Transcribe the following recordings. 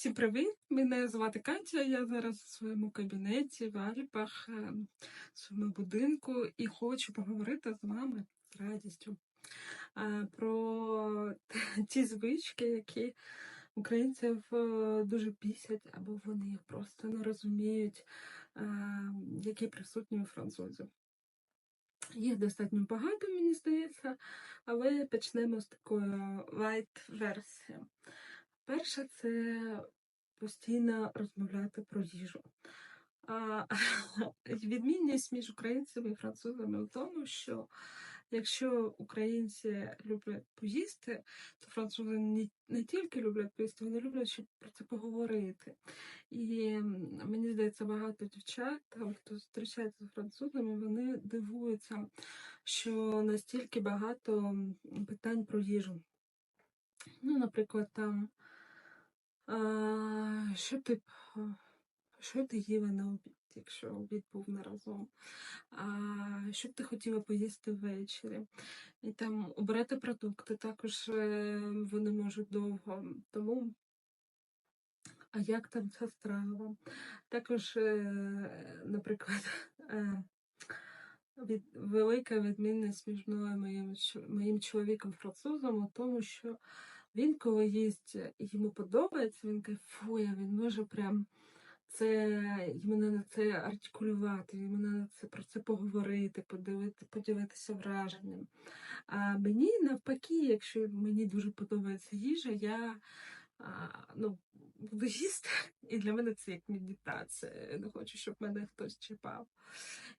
Всім привіт! Мене звати Катя. Я зараз у своєму кабінеті в Альпах, е, в своєму будинку, і хочу поговорити з вами з радістю е, про ті звички, які українців е, дуже бісять, або вони їх просто не розуміють, які присутні у французів. Їх достатньо багато, мені здається, але почнемо з такої light версії. Перше, це постійно розмовляти про їжу. А, Відмінність між українцями і французами в тому, що якщо українці люблять поїсти, то французи не, тільки люблять поїсти, вони люблять щоб про це поговорити. І мені здається, багато дівчат, хто зустрічається з французами, вони дивуються, що настільки багато питань про їжу. Ну, наприклад, там. Що ти що ти їла на обід, якщо обід був не разом? А, Що ти хотіла поїсти ввечері? І там обирати продукти також е, вони можуть довго. Тому, а як там ця страва? Також, е, наприклад, е, від, велика відмінність між мною моїм, моїм чоловіком французом у тому, що він, коли їсть і йому подобається, він кайфує, він може прям це йому на це артикулювати, йому на це про це поговорити, подивити, поділитися враженням. А мені навпаки, якщо мені дуже подобається їжа, я а, ну, буду їсти, і для мене це як медитація. Я не хочу, щоб мене хтось чіпав.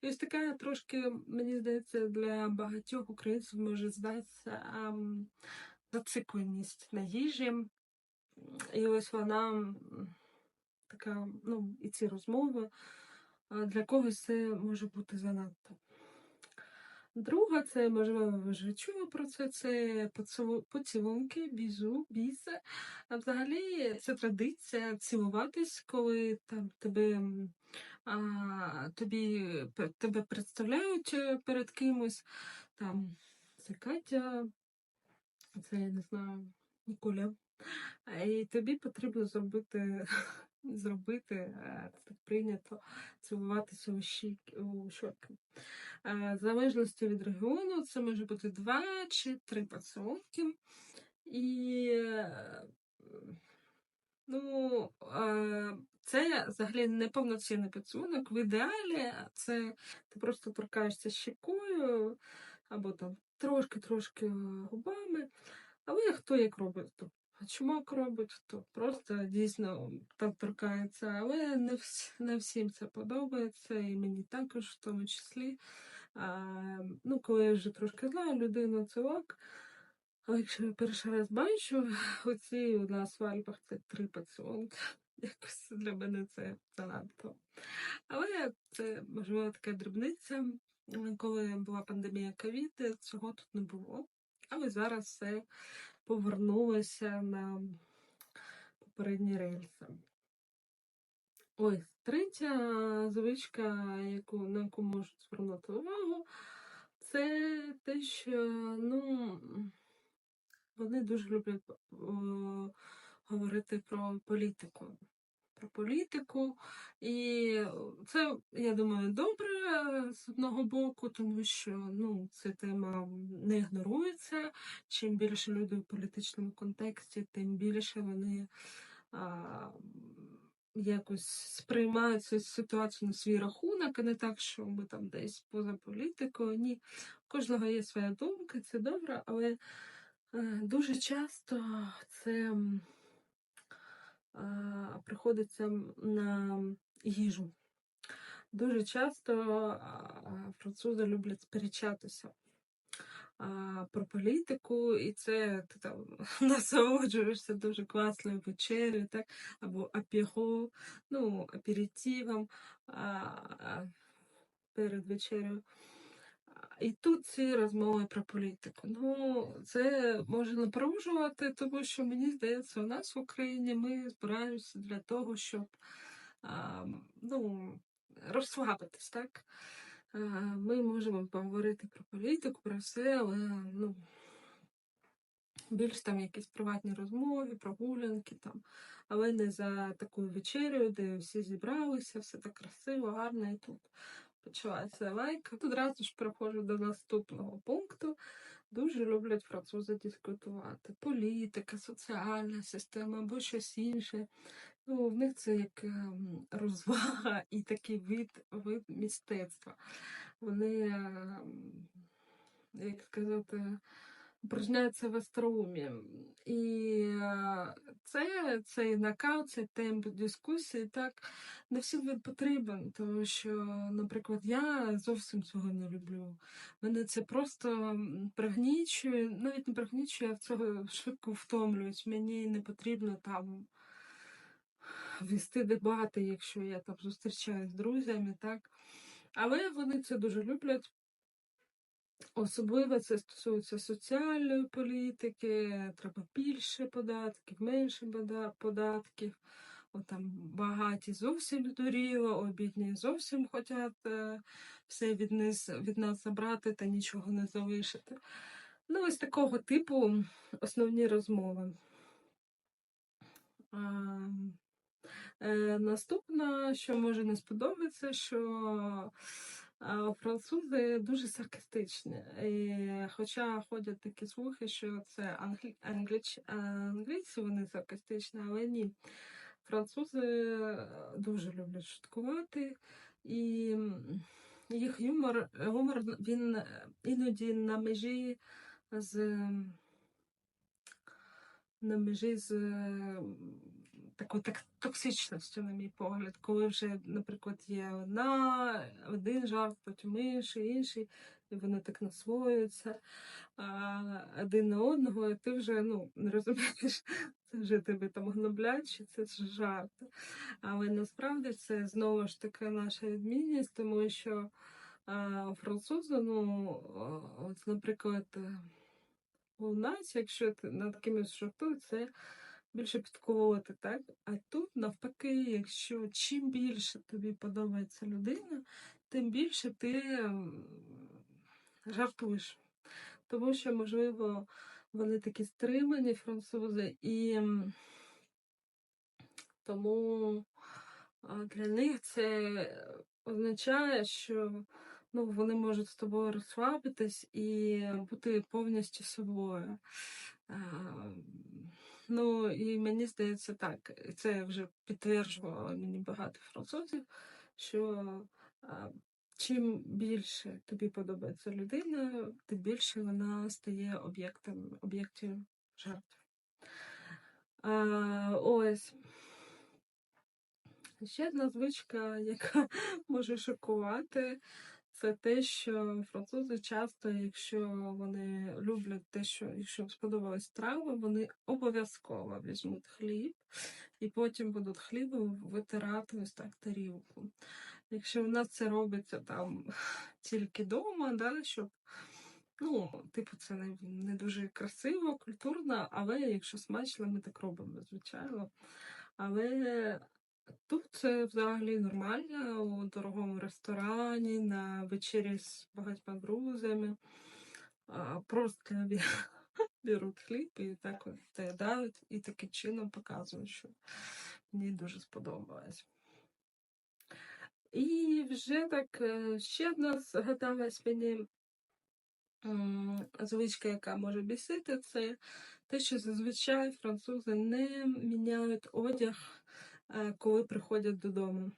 І ось така трошки, мені здається, для багатьох українців може здатися зацикленість на їжі. І ось вона така, ну, і ці розмови для когось це може бути занадто. Друга, це, можливо, ви вже чули про це, це поцілунки, бізу, бізе. А взагалі це традиція цілуватись, коли там тебе а, тобі, тебе представляють е, перед кимось. Там це Катя, це я не знаю, Ніколя. І тобі потрібно зробити, зробити е, так прийнято цілуватися у щоки. В залежності від регіону, це може бути два чи три поцілунки. І е, ну, е, це взагалі не повноцінний поцілунок. В ідеалі це ти просто торкаєшся щекою або там трошки-трошки губами. Але хто як робить, то чумак робить, то просто дійсно так торкається. Але не вс не всім це подобається, і мені також в тому числі. А, Ну, Коли я вже трошки знаю людину, це ок. Але якщо я перший раз бачу, оці у нас в Альпах це три поцілунки. Якось для мене це занадто. Але це можливо така дрібниця. Коли була пандемія ковід, цього тут не було. Але зараз все повернулося на попередні рельси. Ось третя звичка, яку, на яку можуть звернути увагу, це те, що ну, вони дуже люблять о, говорити про політику про політику. І це, я думаю, добре з одного боку, тому що ну, ця тема не ігнорується. Чим більше люди в політичному контексті, тим більше вони а, якось сприймають цю ситуацію на свій рахунок, а не так, що ми там десь поза політикою. Ні, у кожного є своя думка, це добре, але е, дуже часто це приходиться на їжу. Дуже часто французи люблять сперечатися про політику, і це ти там насолоджуєшся дуже класною вечерею, так, або апіго, ну, аперитивом перед вечерею. І тут ці розмови про політику. Ну, це може напружувати, тому що мені здається, у нас в Україні ми збираємося для того, щоб а, ну, розслабитись, так? А, ми можемо поговорити про політику, про все, але ну, більш там якісь приватні розмови, прогулянки там, але не за такою вечерею, де всі зібралися, все так красиво, гарно і тут почалася лайк. Одразу ж переходжу до наступного пункту. Дуже люблять французи дискутувати. Політика, соціальна система або щось інше. Ну, в них це як ем, розвага і такий вид, вид мистецтва. Вони, ем, як сказати, упражняються в остроумі. І це, цей накал, цей темп дискусії так не всім він потрібен, тому що, наприклад, я зовсім цього не люблю. Мене це просто пригнічує, навіть не пригнічує, я в цього швидко втомлююсь. Мені не потрібно там вести дебати, якщо я там зустрічаюсь з друзями, так. Але вони це дуже люблять. Особливо це стосується соціальної політики, треба більше податків, менше податків. От там багаті зовсім здуріло, обідні зовсім хочуть е, все від нас, від нас забрати та нічого не залишити. Ну, ось такого типу основні розмови. А, е, наступне, що може не сподобатися, що французи дуже саркастичні. І, хоча ходять такі слухи, що це англі... англіч... англійці, вони саркастичні, але ні. Французи е, дуже люблять шуткувати, і їх юмор, гумор він е, іноді на межі з на межі з м, такою так, токсичністю, на мій погляд, коли вже, наприклад, є одна, один жарт, потім інший, інший, і вони так насвоюються один на одного, і ти вже ну, не розумієш, це вже тебе там гноблять, чи це ж жарт. Але насправді це знову ж таки наша відмінність, тому що а, французи, ну, от, наприклад, е, у нас, якщо ти над кимось жартує, це більше підковувати, так? А тут навпаки, якщо чим більше тобі подобається людина, тим більше ти жартуєш. Тому що, можливо, вони такі стримані французи, і тому для них це означає, що ну, вони можуть з тобою розслабитись і бути повністю собою. Ну, і мені здається так, це вже підтверджувало мені багато французів, що а, чим більше тобі подобається людина, тим більше вона стає об'єктом об'єктів жартів. А, ось. Ще одна звичка, яка може шокувати, це те, що французи часто, якщо вони люблять те, що якщо сподобалась страва, вони обов'язково візьмуть хліб і потім будуть хлібом витирати ось так тарілку. Якщо в нас це робиться там тільки вдома, да, щоб Ну, типу, це не, не дуже красиво, культурно, але якщо смачно, ми так робимо, звичайно. Але тут це взагалі нормально у дорогому ресторані, на вечері з багатьма друзями. Просто беруть хліб і так от доїдають, і таким чином показують, що мені дуже сподобалось. І вже так е, ще одна згадалась мені звичка, яка може бісити, це те, що зазвичай французи не міняють одяг, коли приходять додому.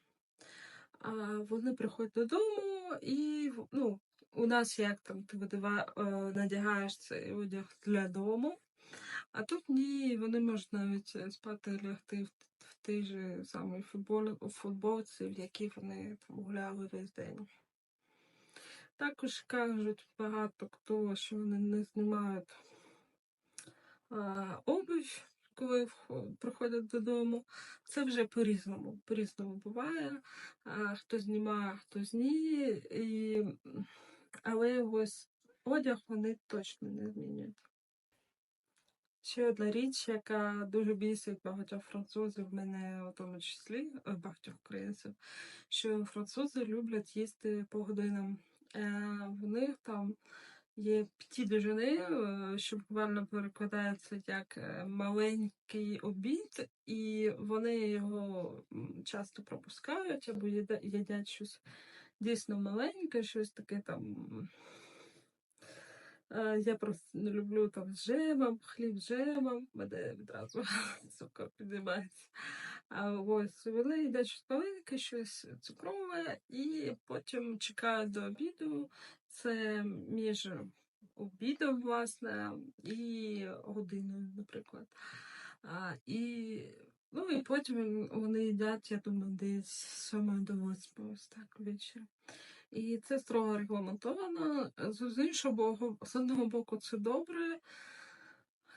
А вони приходять додому, і ну, у нас як там ти видива, е, надягаєш цей одяг для дому, а тут ні, вони можуть навіть е, спати лягти в, в тій же самій футбол, футболці, в якій вони там гуляли весь день. Також кажуть багато хто, що вони не знімають а, обувь, коли приходять додому. Це вже по-різному. По-різному буває. Хто знімає, хто ні. І... Але ось одяг вони точно не змінюють. Ще одна річ, яка дуже бісить багатьох французів, мене у тому числі, е, багатьох українців, що французи люблять їсти по годинам. Е, в них там є п'яті дежуни, е, що буквально перекладається як е, маленький обід, і вони його часто пропускають або їдять щось дійсно маленьке, щось таке там. Е, Я просто не люблю там з джемом, хліб з джемом, мене відразу цукор піднімається. А ось вони їдять щось маленьке, щось цукрове, і потім чекають до обіду. Це між обідом, власне, і годиною, наприклад. А, і, ну, і потім вони їдять, я думаю, десь з 7 до 8, ось так ввечері. І це строго регламентовано. З з іншого боку, з одного боку, це добре,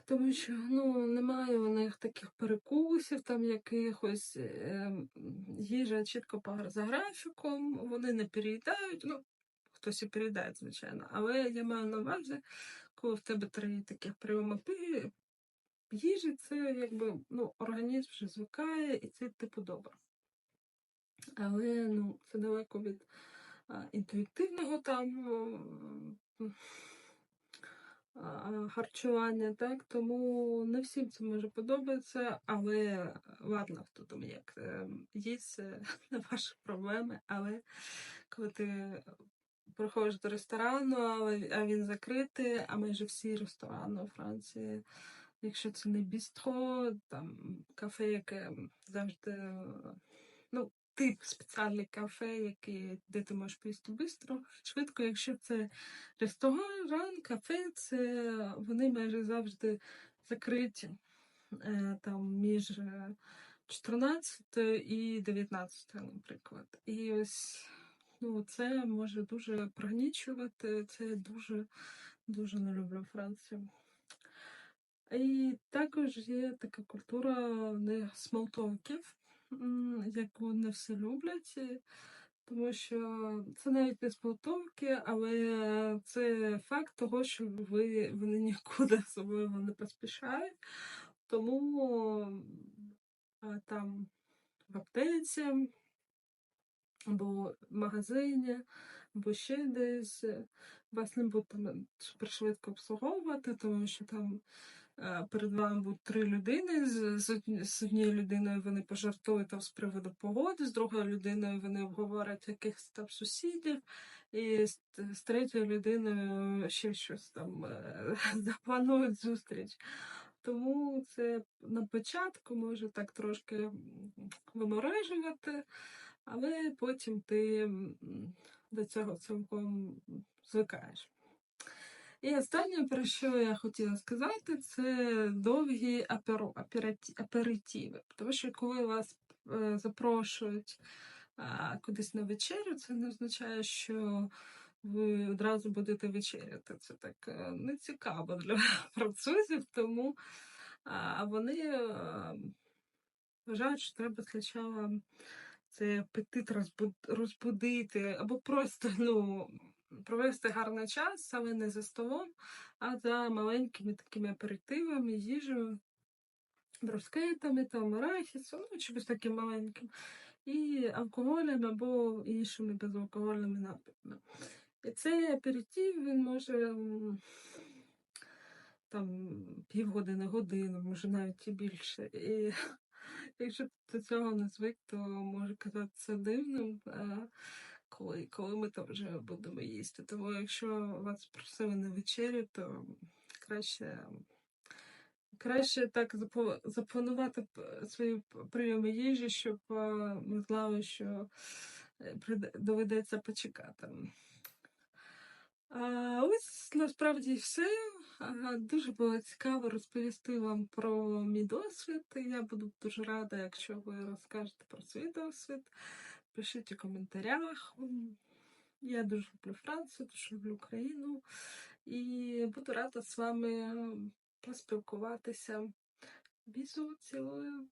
тому що ну, немає у них таких перекусів, там якихось е, їжа чітко по- за графіком, вони не переїдають. Ну, хтось і переїдає, звичайно. Але я маю на увазі, коли в тебе три таких прийоми пи- їжі, це якби ну, організм вже звикає, і це типу добре. Але ну, це далеко від а, інтуїтивного там харчування, так? Тому не всім це може подобається, але ладно, хто там як е, їсть, не ваші проблеми. Але коли ти приходиш до ресторану, але а він закритий, а майже всі ресторани у Франції, якщо це не бістро, там кафе, яке завжди ну, тип спеціальний кафе, який, де ти можеш поїсти швидко, швидко. Якщо це ресторан, кафе, це вони майже завжди закриті е, там між е, 14 і 19, наприклад. І ось ну, це може дуже пригнічувати. Це я дуже дуже не люблю Францію. І також є така культура смолтовків, яку не всі люблять, тому що це навіть не смолтовки, але це факт того, що ви, вони нікуди особливо не поспішають. Тому там в аптеці або в магазині, або ще десь вас не будуть супершвидко обслуговувати, тому що там е, перед вами будуть три людини. З, з, одні- з однією людиною вони пожартують там з приводу погоди, з другою людиною вони обговорять якихось там сусідів, і з, третьою людиною ще щось там е, запланують зустріч. Тому це на початку може так трошки виморежувати, але потім ти до цього цілком звикаєш. І останнє, про що я хотіла сказати, це довгі аперо, аператі, аперитиви. Тому що коли вас е, запрошують кудись на вечерю, це не означає, що ви одразу будете вечеряти. Це так е, не цікаво для французів, тому вони е, вважають, що треба спочатку цей апетит розбуд- розбудити, або просто ну, провести гарний час, але не за столом, а за маленькими такими аперитивами, їжею, брускетами, там, арахісом, ну, чимось таким маленьким, і алкоголем або іншими безалкогольними напитами. І цей аперитив він може там півгодини, годину, може навіть і більше. І якщо до цього не звик, то може казатися дивним, коли, коли ми там вже будемо їсти. Тому якщо вас просили на вечерю, то краще. Краще так запланувати свої прийоми їжі, щоб е, ми знали, що е, доведеться почекати. А, ось насправді все. Дуже було цікаво розповісти вам про мій досвід. Я буду дуже рада, якщо ви розкажете про свій досвід. Пишіть у коментарях. Я дуже люблю Францію, дуже люблю Україну і буду рада з вами поспілкуватися. Бізу, цілую.